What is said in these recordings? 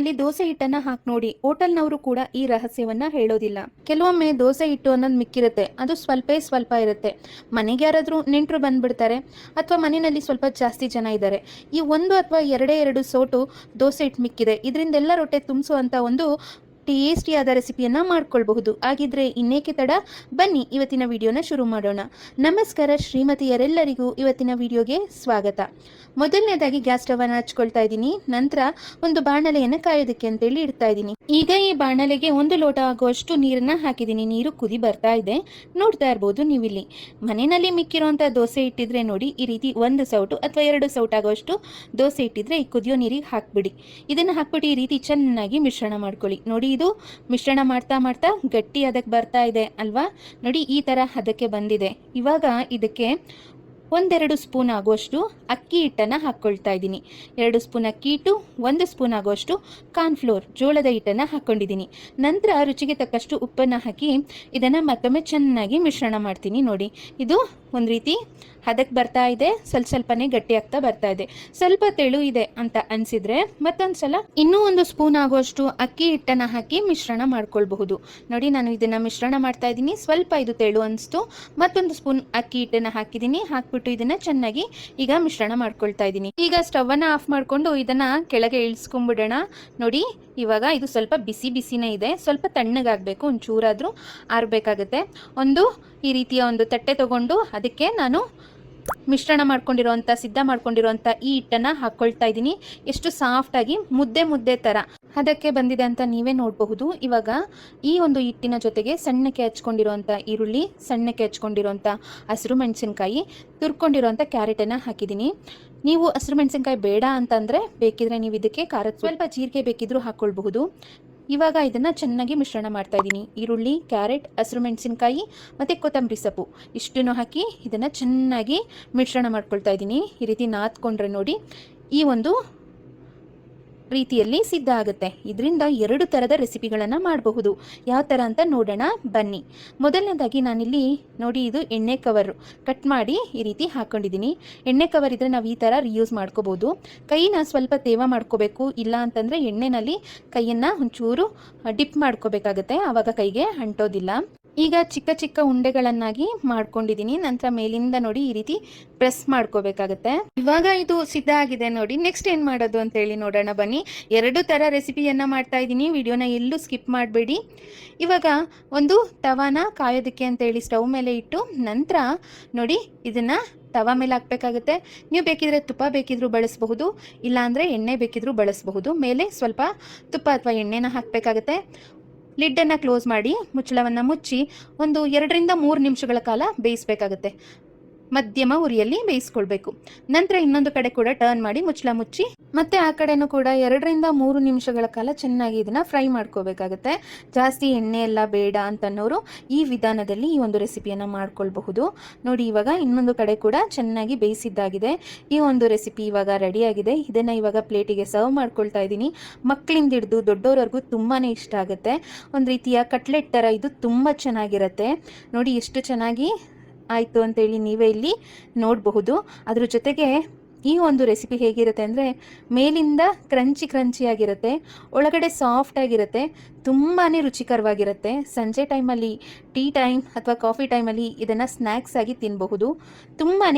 ಪ್ಯಾನಲ್ಲಿ ದೋಸೆ ಹಿಟ್ಟನ್ನ ಹಾಕಿ ನೋಡಿ. ಹೋಟೆಲ್ನವರು ಕೂಡ ಈ ರಹಸ್ಯವನ್ನ ಹೇಳೋದಿಲ್ಲ. ಕೆಲವೊಮ್ಮೆ ದೋಸೆ ಹಿಟ್ಟು ಅನ್ನೋದು ಮಿಕ್ಕಿರುತ್ತೆ. ಅದು ಸ್ವಲ್ಪೇ ಸ್ವಲ್ಪ ಇರುತ್ತೆ. ಮನೆಗೆ ಯಾರಾದರೂ ನೆಂಟರು ಬಂದ್ಬಿಡ್ತಾರೆ ಅಥವಾ ಮನೆಯಲ್ಲಿ ಸ್ವಲ್ಪ ಜಾಸ್ತಿ ಜನ ಇದ್ದಾರೆ. ಈ ಒಂದು ಅಥವಾ ಎರಡೇ ಎರಡು ಸೋಟು ದೋಸೆ ಹಿಟ್ಟು ಮಿಕ್ಕಿದೆ. ಇದರಿಂದೆಲ್ಲ ರೊಟ್ಟೆ ತುಂಬಿಸುವಂಥ ಒಂದು ಟೇಸ್ಟಿಯಾದ ರೆಸಿಪಿಯನ್ನು ಮಾಡ್ಕೊಳ್ಬಹುದು. ಹಾಗಿದ್ರೆ ಇನ್ನೇಕೆ ತಡ? ಬನ್ನಿ ಇವತ್ತಿನ ವಿಡಿಯೋನ ಶುರು ಮಾಡೋಣ. ನಮಸ್ಕಾರ ಶ್ರೀಮತಿಯರೆಲ್ಲರಿಗೂ ಇವತ್ತಿನ ವಿಡಿಯೋಗೆ ಸ್ವಾಗತ. ಮೊದಲನೇದಾಗಿ ಗ್ಯಾಸ್ ಸ್ಟವನ್ನು ಹಚ್ಕೊಳ್ತಾ ಇದ್ದೀನಿ. ನಂತರ ಒಂದು ಬಾಣಲೆಯನ್ನು ಕಾಯೋದಕ್ಕೆ ಅಂತೇಳಿ ಇಡ್ತಾ ಇದ್ದೀನಿ. ಈಗ ಈ ಬಾಣಲೆಗೆ ಒಂದು ಲೋಟ ಆಗುವಷ್ಟು ನೀರನ್ನ ಹಾಕಿದ್ದೀನಿ. ನೀರು ಕುದಿ ಬರ್ತಾ ಇದೆ. ನೋಡ್ತಾ ಇರ್ಬೋದು ನೀವಿಲ್ಲಿ. ಮನೆಯಲ್ಲಿ ಮಿಕ್ಕಿರುವಂಥ ದೋಸೆ ಇಟ್ಟಿದ್ರೆ ನೋಡಿ ಈ ರೀತಿ ಒಂದು ಸೌಟು ಅಥವಾ ಎರಡು ಸೌಟ್ ಆಗುವಷ್ಟು ದೋಸೆ ಇಟ್ಟಿದ್ರೆ ಈ ಕುದಿಯೋ ನೀರಿಗೆ ಹಾಕ್ಬಿಡಿ. ಇದನ್ನ ಹಾಕ್ಬಿಟ್ಟು ಈ ರೀತಿ ಚೆನ್ನಾಗಿ ಮಿಶ್ರಣ ಮಾಡ್ಕೊಳ್ಳಿ. ನೋಡಿ ಇದು ಮಿಶ್ರಣ ಮಾಡ್ತಾ ಮಾಡ್ತಾ ಗಟ್ಟಿ ಅದಕ್ಕೆ ಬರ್ತಾ ಇದೆ ಅಲ್ವಾ? ನೋಡಿ, ಈ ಥರ ಅದಕ್ಕೆ ಬಂದಿದೆ. ಇವಾಗ ಇದಕ್ಕೆ ಒಂದೆರಡು ಸ್ಪೂನ್ ಆಗುವಷ್ಟು ಅಕ್ಕಿ ಹಿಟ್ಟನ್ನು ಹಾಕ್ಕೊಳ್ತಾ ಇದ್ದೀನಿ. ಎರಡು ಸ್ಪೂನ್ ಅಕ್ಕಿ ಹಿಟ್ಟು, ಒಂದು ಸ್ಪೂನ್ ಆಗುವಷ್ಟು ಕಾರ್ನ್ಫ್ಲೋರ್ ಜೋಳದ ಹಿಟ್ಟನ್ನು ಹಾಕ್ಕೊಂಡಿದ್ದೀನಿ ನಂತರ ರುಚಿಗೆ ತಕ್ಕಷ್ಟು ಉಪ್ಪನ್ನು ಹಾಕಿ ಇದನ್ನು ಮತ್ತೊಮ್ಮೆ ಚೆನ್ನಾಗಿ ಮಿಶ್ರಣ ಮಾಡ್ತೀನಿ ನೋಡಿ. ಇದು ಒಂದು ರೀತಿ ಹದಕ್ಕೆ ಬರ್ತಾ ಇದೆ, ಸ್ವಲ್ಪ ಸ್ವಲ್ಪನೇ ಗಟ್ಟಿ ಆಗ್ತಾ ಬರ್ತಾ ಇದೆ. ಸ್ವಲ್ಪ ತೆಳು ಇದೆ ಅಂತ ಅನಿಸಿದರೆ ಮತ್ತೊಂದು ಸಲ ಇನ್ನೂ ಒಂದು ಸ್ಪೂನ್ ಆಗುವಷ್ಟು ಅಕ್ಕಿ ಹಿಟ್ಟನ್ನು ಹಾಕಿ ಮಿಶ್ರಣ ಮಾಡ್ಕೊಳ್ಬಹುದು. ನೋಡಿ ನಾನು ಇದನ್ನು ಮಿಶ್ರಣ ಮಾಡ್ತಾ ಇದ್ದೀನಿ. ಸ್ವಲ್ಪ ಇದು ತೆಳು ಅನಿಸ್ತು, ಮತ್ತೊಂದು ಸ್ಪೂನ್ ಅಕ್ಕಿ ಹಿಟ್ಟನ್ನು ಹಾಕಿದ್ದೀನಿ. ಹಾಕ್ಬಿಟ್ಟು ಇದನ್ನು ಚೆನ್ನಾಗಿ ಈಗ ಮಿಶ್ರಣ ಮಾಡ್ಕೊಳ್ತಾ ಇದ್ದೀನಿ. ಈಗ ಸ್ಟವ್ ಅನ್ನ ಆಫ್ ಮಾಡ್ಕೊಂಡು ಇದನ್ನ ಕೆಳಗೆ ಇಳಿಸ್ಕೊಂಡ್ಬಿಡೋಣ ನೋಡಿ, ಇವಾಗ ಇದು ಸ್ವಲ್ಪ ಬಿಸಿ ಬಿಸಿನೇ ಇದೆ. ಸ್ವಲ್ಪ ತಣ್ಣಗಾಗಬೇಕು, ಒಂಚೂರಾದರೂ ಆರಬೇಕಾಗುತ್ತೆ. ಒಂದು ಈ ರೀತಿಯ ಒಂದು ತಟ್ಟೆ ತಗೊಂಡು ಅದಕ್ಕೆ ನಾನು ಮಿಶ್ರಣ ಮಾಡ್ಕೊಂಡಿರೋವಂಥ ಸಿದ್ಧ ಮಾಡ್ಕೊಂಡಿರೋವಂಥ ಈ ಹಿಟ್ಟನ್ನು ಹಾಕ್ಕೊಳ್ತಾ ಇದ್ದೀನಿ. ಎಷ್ಟು ಸಾಫ್ಟಾಗಿ ಮುದ್ದೆ ಮುದ್ದೆ ಥರ ಅದಕ್ಕೆ ಬಂದಿದೆ ಅಂತ ನೀವೇ ನೋಡಬಹುದು. ಇವಾಗ ಈ ಒಂದು ಹಿಟ್ಟಿನ ಜೊತೆಗೆ ಸಣ್ಣಕ್ಕೆ ಹಚ್ಕೊಂಡಿರೋವಂಥ ಈರುಳ್ಳಿ, ಸಣ್ಣಕ್ಕೆ ಹಚ್ಕೊಂಡಿರೋವಂಥ ಹಸಿರು ಮೆಣಸಿನ್ಕಾಯಿ ತುರ್ಕೊಂಡಿರೋವಂಥ ಕ್ಯಾರೆಟನ್ನು ಹಾಕಿದ್ದೀನಿ. ನೀವು ಹಸಿರು ಮೆಣಸಿನ್ಕಾಯಿ ಬೇಡ ಅಂತಂದರೆ ಬೇಕಿದ್ರೆ ನೀವು ಇದಕ್ಕೆ ಖಾರ ಸ್ವಲ್ಪ ಜೀರಿಗೆ ಬೇಕಿದ್ರೂ ಹಾಕ್ಕೊಳ್ಬಹುದು ಇವಾಗ ಇದನ್ನು ಚೆನ್ನಾಗಿ ಮಿಶ್ರಣ ಮಾಡ್ತಾ ಇದ್ದೀನಿ. ಈರುಳ್ಳಿ, ಕ್ಯಾರೆಟ್, ಹಸಿರು ಮೆಣಸಿನ್ಕಾಯಿ ಮತ್ತು ಕೊತ್ತಂಬರಿ ಸೊಪ್ಪು. ಇಷ್ಟನ್ನು ಹಾಕಿ ಇದನ್ನು ಚೆನ್ನಾಗಿ ಮಿಶ್ರಣ ಮಾಡ್ಕೊಳ್ತಾ ಇದ್ದೀನಿ. ಈ ರೀತಿ ನಾದ್ಕೊಂಡ್ರೆ ನೋಡಿ ಈ ಒಂದು ರೀತಿಯಲ್ಲಿ ಸಿದ್ಧ ಆಗುತ್ತೆ. ಇದರಿಂದ ಎರಡು ಥರದ ರೆಸಿಪಿಗಳನ್ನು ಮಾಡಬಹುದು. ಯಾವ ಥರ ಅಂತ ನೋಡೋಣ, ಬನ್ನಿ. ಮೊದಲನೇದಾಗಿ ನಾನಿಲ್ಲಿ ನೋಡಿ ಇದು ಎಣ್ಣೆ ಕವರು. ಕಟ್ ಮಾಡಿ ಈ ರೀತಿ ಹಾಕ್ಕೊಂಡಿದ್ದೀನಿ ಎಣ್ಣೆ ಕವರ್ ಇದ್ದರೆ ನಾವು ಈ ಥರ ರಿಯೂಸ್ ಮಾಡ್ಕೋಬೋದು ಕೈನ ಸ್ವಲ್ಪ ತೇವ ಮಾಡ್ಕೋಬೇಕು. ಇಲ್ಲ ಅಂತಂದರೆ ಎಣ್ಣೆನಲ್ಲಿ ಕೈಯನ್ನು ಒಂಚೂರು ಡಿಪ್ ಮಾಡ್ಕೋಬೇಕಾಗತ್ತೆ. ಆವಾಗ ಕೈಗೆ ಅಂಟೋದಿಲ್ಲ. ಈಗ ಚಿಕ್ಕ ಚಿಕ್ಕ ಉಂಡೆಗಳನ್ನಾಗಿ ಮಾಡ್ಕೊಂಡಿದ್ದೀನಿ. ನಂತರ ಮೇಲಿಂದ ನೋಡಿ ಈ ರೀತಿ ಪ್ರೆಸ್ ಮಾಡ್ಕೋಬೇಕಾಗತ್ತೆ. ಇವಾಗ ಇದು ಸಿದ್ಧ ಆಗಿದೆ ನೋಡಿ. ನೆಕ್ಸ್ಟ್ ಏನು ಮಾಡೋದು ಅಂತ ಹೇಳಿ ನೋಡೋಣ ಬನ್ನಿ. ಎರಡು ಥರ ರೆಸಿಪಿಯನ್ನು ಮಾಡ್ತಾ ಇದ್ದೀನಿ. ವಿಡಿಯೋನ ಎಲ್ಲೂ ಸ್ಕಿಪ್ ಮಾಡಬೇಡಿ. ಇವಾಗ ಒಂದು ತವಾನ ಕಾಯೋದಕ್ಕೆ ಅಂತೇಳಿ ಸ್ಟವ್ ಮೇಲೆ ಇಟ್ಟು ನಂತರ ನೋಡಿ ಇದನ್ನು ತವಾ ಮೇಲೆ ಹಾಕಬೇಕಾಗುತ್ತೆ. ನೀವು ಬೇಕಿದ್ರೆ ತುಪ್ಪ ಬೇಕಿದ್ರೂ ಬಳಸಬಹುದು. ಇಲ್ಲಾಂದರೆ ಎಣ್ಣೆ ಬೇಕಿದ್ರೂ ಬಳಸಬಹುದು. ಮೇಲೆ ಸ್ವಲ್ಪ ತುಪ್ಪ ಅಥವಾ ಎಣ್ಣೆನ ಹಾಕಬೇಕಾಗತ್ತೆ. ಲಿಡ್ಡನ್ನು ಕ್ಲೋಸ್ ಮಾಡಿ ಮುಚ್ಚಳವನ್ನು ಮುಚ್ಚಿ ಒಂದು ಎರಡರಿಂದ ಮೂರು ನಿಮಿಷಗಳ ಕಾಲ ಬೇಯಿಸಬೇಕಾಗತ್ತೆ. ಮಧ್ಯಮ ಉರಿಯಲ್ಲಿ ಬೇಯಿಸ್ಕೊಳ್ಬೇಕು. ನಂತರ ಇನ್ನೊಂದು ಕಡೆ ಕೂಡ ಟರ್ನ್ ಮಾಡಿ ಮುಚ್ಚಳ ಮುಚ್ಚಿ, ಮತ್ತೆ ಆ ಕಡೆನೂ ಕೂಡ ಎರಡರಿಂದ ಮೂರು ನಿಮಿಷಗಳ ಕಾಲ ಚೆನ್ನಾಗಿ ಇದನ್ನ ಫ್ರೈ ಮಾಡ್ಕೋಬೇಕಾಗತ್ತೆ. ಜಾಸ್ತಿ ಎಣ್ಣೆ ಎಲ್ಲ ಬೇಡ ಅಂತನ್ನೋರು ಈ ವಿಧಾನದಲ್ಲಿ ಈ ಒಂದು ರೆಸಿಪಿಯನ್ನು ಮಾಡ್ಕೊಳ್ಬಹುದು. ನೋಡಿ, ಇವಾಗ ಇನ್ನೊಂದು ಕಡೆ ಕೂಡ ಚೆನ್ನಾಗಿ ಬೇಯಿಸಿದ್ದಾಗಿದೆ. ಈ ಒಂದು ರೆಸಿಪಿ ಇವಾಗ ರೆಡಿಯಾಗಿದೆ ಇದನ್ನು ಇವಾಗ ಪ್ಲೇಟಿಗೆ ಸರ್ವ್ ಮಾಡ್ಕೊಳ್ತಾ ಇದ್ದೀನಿ. ಮಕ್ಕಳಿಂದ ಹಿಡಿದು ದೊಡ್ಡವರವರೆಗೂ ತುಂಬಾ ಇಷ್ಟ ಆಗುತ್ತೆ. ಒಂದು ರೀತಿಯ ಕಟ್ಲೆಟ್ ಥರ ಇದು ತುಂಬ ಚೆನ್ನಾಗಿರುತ್ತೆ. ನೋಡಿ, ಎಷ್ಟು ಚೆನ್ನಾಗಿ ಆಯಿತು ಅಂತೇಳಿ ನೀವೇ ಇಲ್ಲಿ ನೋಡಬಹುದು. ಅದ್ರ ಜೊತೆಗೆ ಈ ಒಂದು ರೆಸಿಪಿ ಹೇಗಿರುತ್ತೆ ಅಂದರೆ ಮೇಲಿಂದ ಕ್ರಂಚಿ ಕ್ರಂಚಿಯಾಗಿರುತ್ತೆ ಒಳಗಡೆ ಸಾಫ್ಟ್ ಆಗಿರುತ್ತೆ ತುಂಬಾ ರುಚಿಕರವಾಗಿರುತ್ತೆ. ಸಂಜೆ ಟೈಮಲ್ಲಿ ಟೀ ಟೈಮ್ ಅಥವಾ ಕಾಫಿ ಟೈಮಲ್ಲಿ ಇದನ್ನು ಸ್ನ್ಯಾಕ್ಸ್ ಆಗಿ ತಿನ್ನಬಹುದು ತುಂಬಾ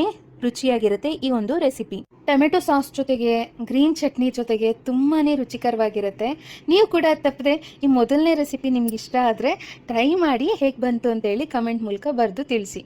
ರುಚಿಯಾಗಿರುತ್ತೆ ಈ ಒಂದು ರೆಸಿಪಿ ಟೊಮೆಟೊ ಸಾಸ್ ಜೊತೆಗೆ ಗ್ರೀನ್ ಚಟ್ನಿ ಜೊತೆಗೆ ತುಂಬಾ ರುಚಿಕರವಾಗಿರುತ್ತೆ. ನೀವು ಕೂಡ ತಪ್ಪದೆ ಈ ಮೊದಲನೇ ರೆಸಿಪಿ ನಿಮ್ಗೆ ಇಷ್ಟ ಆದರೆ ಟ್ರೈ ಮಾಡಿ ಹೇಗೆ ಬಂತು ಅಂತೇಳಿ ಕಮೆಂಟ್ ಮೂಲಕ ಬರೆದು ತಿಳಿಸಿ.